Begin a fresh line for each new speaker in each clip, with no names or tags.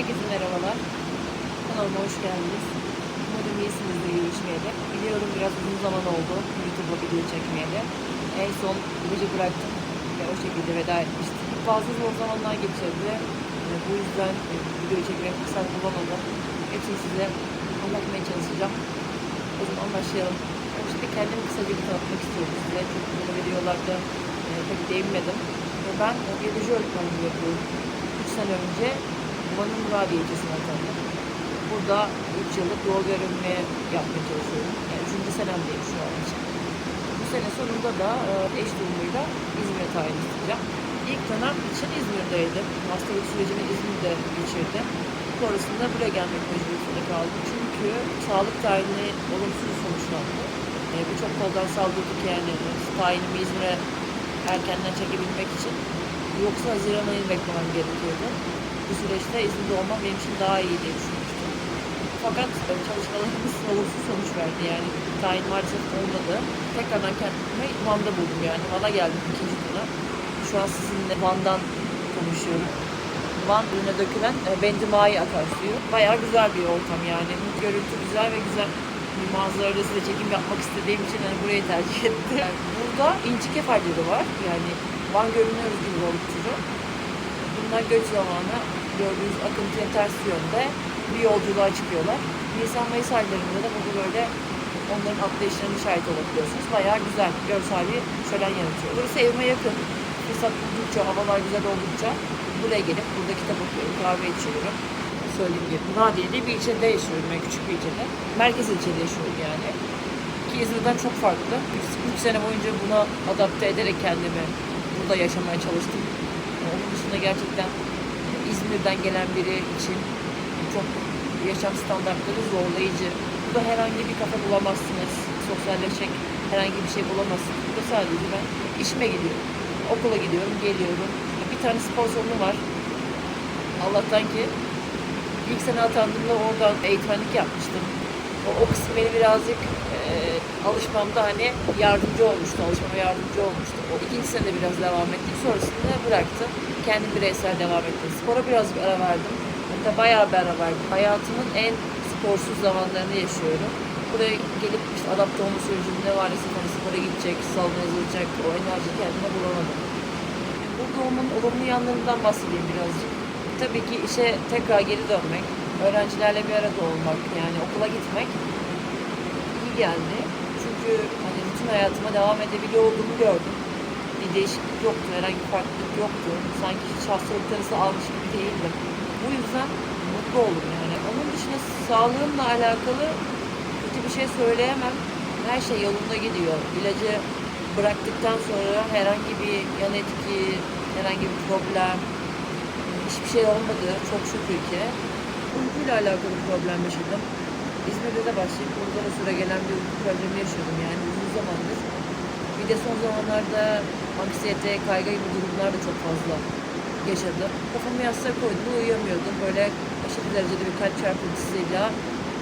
Herkese merhabalar. Kanalıma hoş geldiniz. Umarım iyisinizdir görüşmeyeli. Biliyorum biraz uzun zaman oldu YouTube'a video çekmeyeli. En son ilacı bıraktım ve o şekilde veda etmiştim. Fazla zor zamanlar geçirdi. Bu yüzden e, video çekmeye fırsat bulamadım. Hepsini size anlatmaya çalışacağım. O zaman başlayalım. Öncelikle kendimi kısaca bir tanıtmak istiyorum size. Çok böyle videolarda e, pek değinmedim. Ben biyoloji öğretmenliği yapıyorum. 3 sene önce Van'ın Muradiye ilçesine. Burada 3 yıllık yol görevimi yapmaya çalışıyorum. Yani 3. senemdeyim şu an için. Bu sene sonunda da e, eş durumuyla İzmir'e tayin isteyeceğim. İlk dönem için İzmir'deydim. Hastalık sürecimi İzmir'de geçirdim. Sonrasında buraya gelmek mecburiyetinde kaldım. Çünkü sağlık tayini olumsuz sonuçlandı. E, Birçok koldan saldırdık yani tayinimi İzmir'e erkenden çekebilmek için. Yoksa Haziran ayını beklemem gerekiyordu. Bu süreçte İzmir'de olmam benim için daha iyi diye düşünmüştüm. Fakat çalışmalarımız olumsuz sonuç verdi yani tayin maalesef olmadı. Tekrardan kendimi Van'da buldum yani. Van'a geldim ikinci dönem. Şu an sizinle Van'dan konuşuyorum. Van ürüne dökülen e, Bendimai akarsuyu. Bayağı güzel bir ortam yani. Görüntü güzel ve güzel bir manzarada size çekim yapmak istediğim için hani burayı tercih ettim. Yani burada inci kefalleri var. Yani Van görünüyoruz gibi balık türü. Bunlar göç zamanı gördüğünüz akıntıya ters yönde bir yolculuğa çıkıyorlar. Nisan Mayıs aylarında da burada böyle onların atlayışlarına şahit olabiliyorsunuz. Bayağı güzel, görsel bir şölen yaratıyor. Burası evime yakın. Fırsat buldukça, havalar güzel oldukça buraya gelip burada kitap okuyorum, kahve içiyorum. Söylediğim gibi Nadiye'de bir ilçede yaşıyorum, yani küçük bir ilçede. Merkez ilçede yaşıyorum yani. Ki İzmir'den çok farklı. 3 sene boyunca buna adapte ederek kendimi burada yaşamaya çalıştım. Onun dışında gerçekten İzmir'den gelen biri için çok yaşam standartları zorlayıcı. Burada herhangi bir kafa bulamazsınız. Sosyalleşecek herhangi bir şey bulamazsınız. Burada sadece ben işime gidiyorum. Okula gidiyorum, geliyorum. Bir tane spor salonu var. Allah'tan ki ilk sene atandığımda oradan eğitmenlik yapmıştım. O, o kısım beni birazcık e, alışmamda hani yardımcı olmuştu, alışmama yardımcı olmuştu. O ikinci sene biraz devam ettim. Sonrasında bıraktım. Kendim bireysel devam ettim. Spora biraz bir ara verdim. Hatta bayağı bir ara verdim. Hayatımın en sporsuz zamanlarını yaşıyorum. Buraya gelip işte adapte olma sürecinde maalesef hani spora gidecek, salona yazılacak, o enerji kendime bulamadım. Burada olmanın olumlu yanlarından bahsedeyim birazcık. Tabii ki işe tekrar geri dönmek, öğrencilerle bir arada olmak, yani okula gitmek iyi geldi. Çünkü hani bütün hayatıma devam edebiliyor olduğumu gördüm. Bir değişiklik yoktu, herhangi bir farklılık yoktu. Sanki hiç hastalık tanısı almış gibi değildim. Bu yüzden mutlu oldum yani. Onun dışında sağlığımla alakalı kötü bir şey söyleyemem. Her şey yolunda gidiyor. İlacı bıraktıktan sonra herhangi bir yan etki, herhangi bir problem, hiçbir şey olmadı çok şükür ki. Uykuyla alakalı bir problem yaşadım. İzmir'de de başlayıp burada da süre gelen bir uyku problemi yaşıyordum yani uzun zamandır. Bir de son zamanlarda anksiyete, kaygı gibi durumlar da çok fazla yaşadım. Kafamı yastığa koydum, uyuyamıyordum. Böyle aşırı derecede bir kalp çarpıntısıyla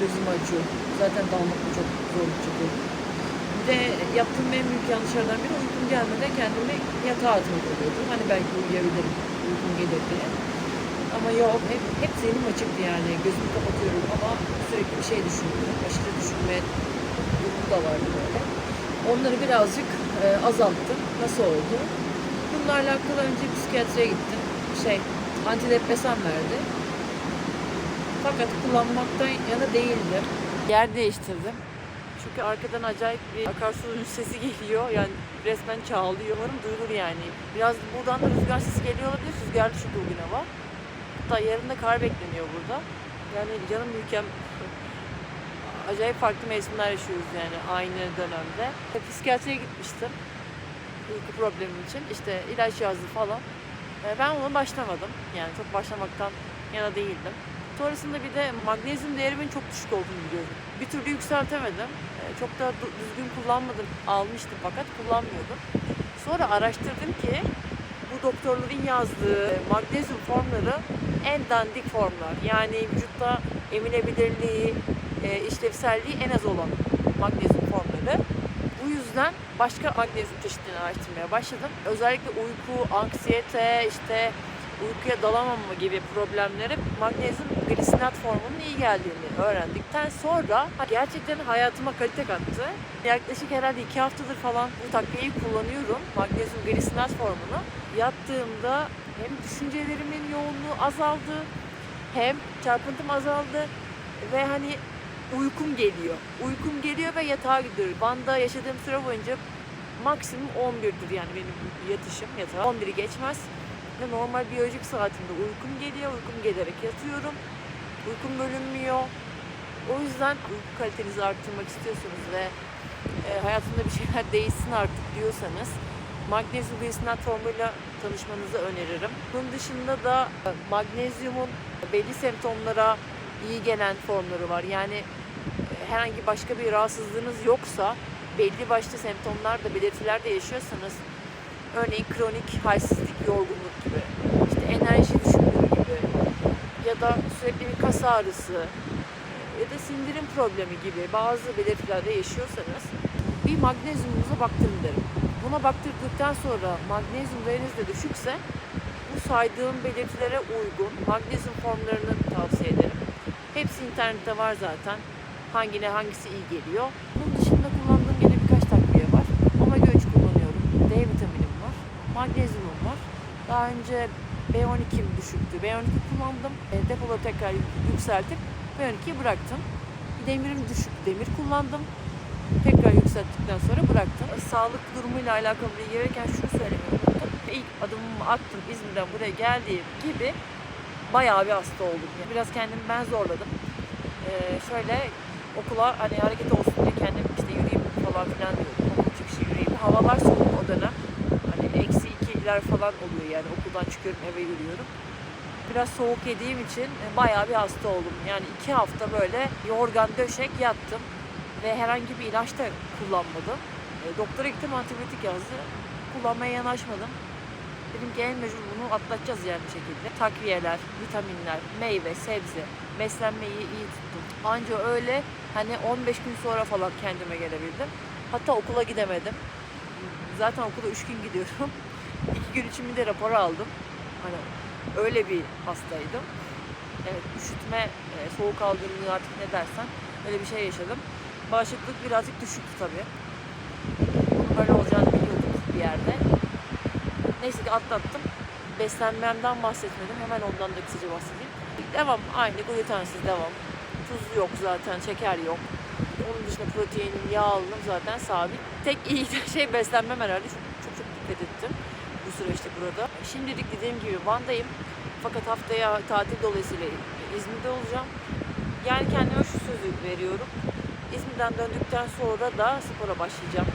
gözümü açıyordum. Zaten dalmak da çok zorluk çekiyordum. De yaptığım en büyük yanlışlardan biri uykum gelmeden kendimi yatağa atmak oluyordum. Hani belki uyuyabilirim, uykum gelir diye. Ama yok, hep, hep zihnim açıktı yani. Gözümü kapatıyorum ama sürekli bir şey düşünüyorum. Aşırı düşünme durumu da vardı böyle. Onları birazcık e, azalttım. Nasıl oldu? Bunlarla alakalı önce psikiyatriye gittim. Şey, antidepresan verdi. Fakat kullanmaktan yana değildim. Yer değiştirdim. Çünkü arkadan acayip bir akarsuyun sesi geliyor. Yani resmen çağlıyor. Umarım duyulur yani. Biraz buradan da rüzgar sesi geliyor olabilir. Rüzgarlı çünkü bugün hava. Hatta yarın da kar bekleniyor burada. Yani canım ülkem acayip farklı mevsimler yaşıyoruz yani aynı dönemde. Psikiyatriye gitmiştim. Uyku problemim için. İşte ilaç yazdı falan. Ee, Ben ona başlamadım. Yani çok başlamaktan yana değildim. Sonrasında bir de magnezyum değerimin çok düşük olduğunu biliyorum. Bir türlü yükseltemedim. Ee, Çok da düzgün kullanmadım. Almıştım fakat kullanmıyordum. Sonra araştırdım ki bu doktorların yazdığı magnezyum formları en dandik formlar. Yani vücutta emilebilirliği, e, işlevselliği en az olan magnezyum formları. Bu yüzden başka magnezyum çeşitlerini araştırmaya başladım. Özellikle uyku, anksiyete, işte uykuya dalamama gibi problemlere magnezyum glisinat formunun iyi geldiğini öğrendikten sonra gerçekten hayatıma kalite kattı. Yaklaşık herhalde iki haftadır falan bu takviyeyi kullanıyorum. Magnezyum glisinat formunu. Yattığımda hem düşüncelerimin yoğunluğu azaldı hem çarpıntım azaldı ve hani uykum geliyor. Uykum geliyor ve yatağa gidiyorum. Van'da yaşadığım süre boyunca maksimum 11'dir yani benim yatışım yatağa. 11'i geçmez. Ve normal biyolojik saatimde uykum geliyor. Uykum gelerek yatıyorum. Uykum bölünmüyor. O yüzden uyku kalitenizi arttırmak istiyorsunuz ve e, hayatında bir şeyler değişsin artık diyorsanız magnezyum glisinat formuyla tanışmanızı öneririm. Bunun dışında da e, magnezyumun belli semptomlara iyi gelen formları var. Yani e, herhangi başka bir rahatsızlığınız yoksa belli başlı semptomlar da belirtiler de yaşıyorsanız örneğin kronik halsizlik, yorgunluk gibi, işte enerji düşüklüğü gibi ya da sürekli bir kas ağrısı ya da sindirim problemi gibi bazı belirtilerde yaşıyorsanız bir magnezyumunuza baktırın derim. Buna baktırdıktan sonra magnezyum değeriniz de düşükse bu saydığım belirtilere uygun magnezyum formlarını tavsiye ederim. Hepsi internette var zaten. Hangine hangisi iyi geliyor. Bunun dışında kullandığım yine birkaç takviye var. Omega 3 kullanıyorum. D vitaminim var. Magnezyumum var. Daha önce B12'm düşüktü. B12 kullandım. E, depoları tekrar yükseltip B12'yi bıraktım. Demirim düşük. Demir kullandım. Tekrar yükselttikten sonra bıraktım. Sağlık durumuyla alakalı bilgi verirken şunu söylemeyi. İlk adımımı attım İzmir'den buraya geldiğim gibi bayağı bir hasta oldum. Yani biraz kendimi ben zorladım. Ee, şöyle okula hani hareket olsun diye kendim işte yürüyeyim falan filan diyordum. Okul çıkışı yürüyeyim. Havalar soğuk o dönem. Hani eksi ikiler falan oluyor yani okuldan çıkıyorum eve yürüyorum. Biraz soğuk yediğim için bayağı bir hasta oldum. Yani iki hafta böyle yorgan döşek yattım. Ve herhangi bir ilaç da kullanmadım. E, doktora gittim antibiyotik yazdı. Kullanmaya yanaşmadım. Dedim ki en mecbur bunu atlatacağız yani bir şekilde. Takviyeler, vitaminler, meyve, sebze, beslenmeyi iyi tuttum. Anca öyle hani 15 gün sonra falan kendime gelebildim. Hatta okula gidemedim. Zaten okula 3 gün gidiyorum. 2 gün için bir de rapor aldım. Hani öyle bir hastaydım. Evet üşütme, e, soğuk algınlığı artık ne dersen öyle bir şey yaşadım. Bağışıklık birazcık düşüktü tabii. Böyle olacağını biliyorduk bir yerde. Neyse ki atlattım. Beslenmemden bahsetmedim. Hemen ondan da kısaca bahsedeyim. Devam. Aynı glutensiz devam. Tuz yok zaten. Şeker yok. Onun dışında proteinim, yağ alımım zaten sabit. Tek iyi şey beslenmem herhalde. Çok çok, çok dikkat ettim bu süreçte burada. Şimdilik dediğim gibi Van'dayım. Fakat haftaya tatil dolayısıyla İzmir'de olacağım. Yani kendime şu sözü veriyorum. İzmir'den döndükten sonra da spora başlayacağım.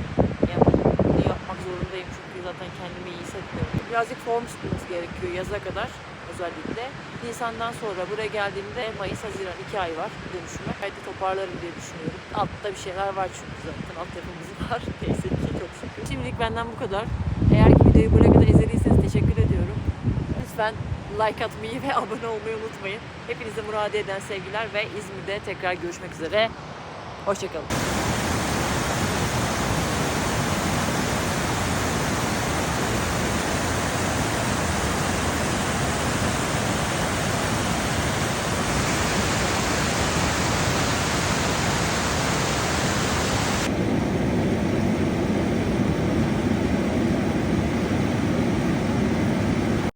Yani bunu yapmak zorundayım çünkü zaten kendimi iyi hissetmiyorum. Birazcık form tutmamız gerekiyor yaza kadar özellikle. Nisan'dan sonra buraya geldiğimde Mayıs, Haziran iki ay var dönüşüme. Haydi toparlarım diye düşünüyorum. Altta bir şeyler var çünkü zaten altyapımız var. Neyse ki çok şükür. Şimdilik benden bu kadar. Eğer ki videoyu buraya kadar izlediyseniz teşekkür ediyorum. Lütfen like atmayı ve abone olmayı unutmayın. Hepinize murade eden sevgiler ve İzmir'de tekrar görüşmek üzere. Hoşçakalın.